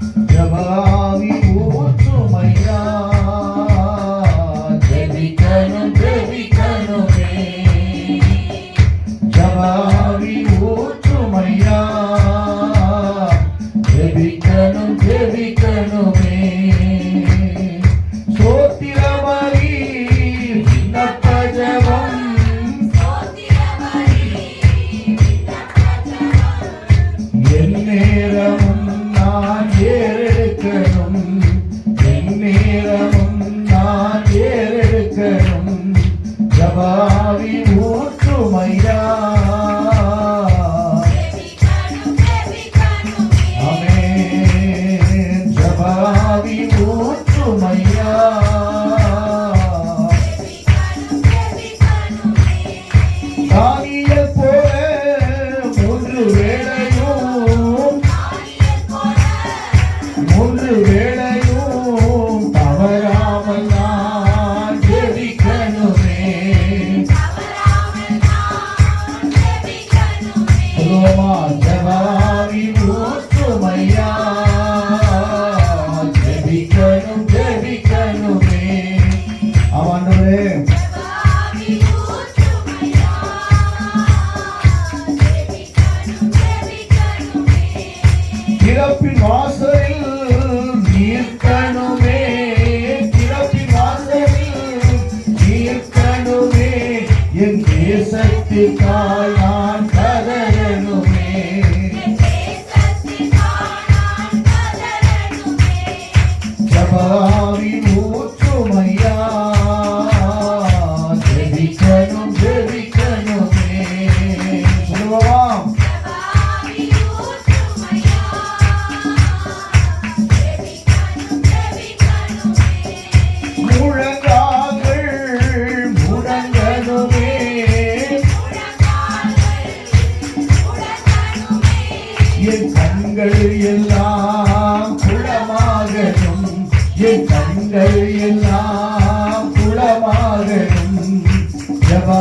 ஜபாவி ஊற்றுமையா? ஜெபிக்கணும் ஜெபிக்கணுமே ஜபாவி ஊற்றுமையா? ஜெபிக்கணும் ஜபாவி ஊற்றுமையா மூன்று வேளையும் மூன்று வேளையும் ஆமாண்டவரே திறப்பின் வாசலில் நீர்க்கணுமே திறப்பின் வாசலில் நீர்க்கணுமே என் தேசத்திற்காய் கண்கள் எல்லாம் குளமாகணும். என் கண்கள் எல்லாம் குளமாகணும். ஜபா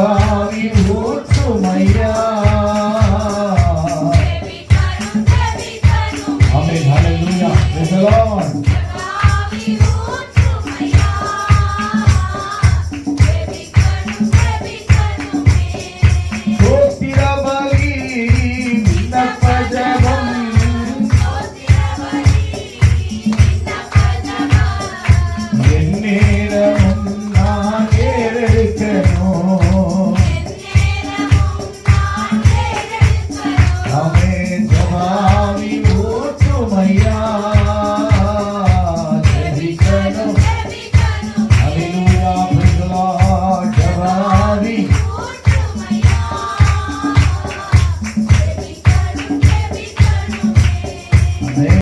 ஆமென் ஜபாவி ஊற்றுமையா ஜெபிக்கணும்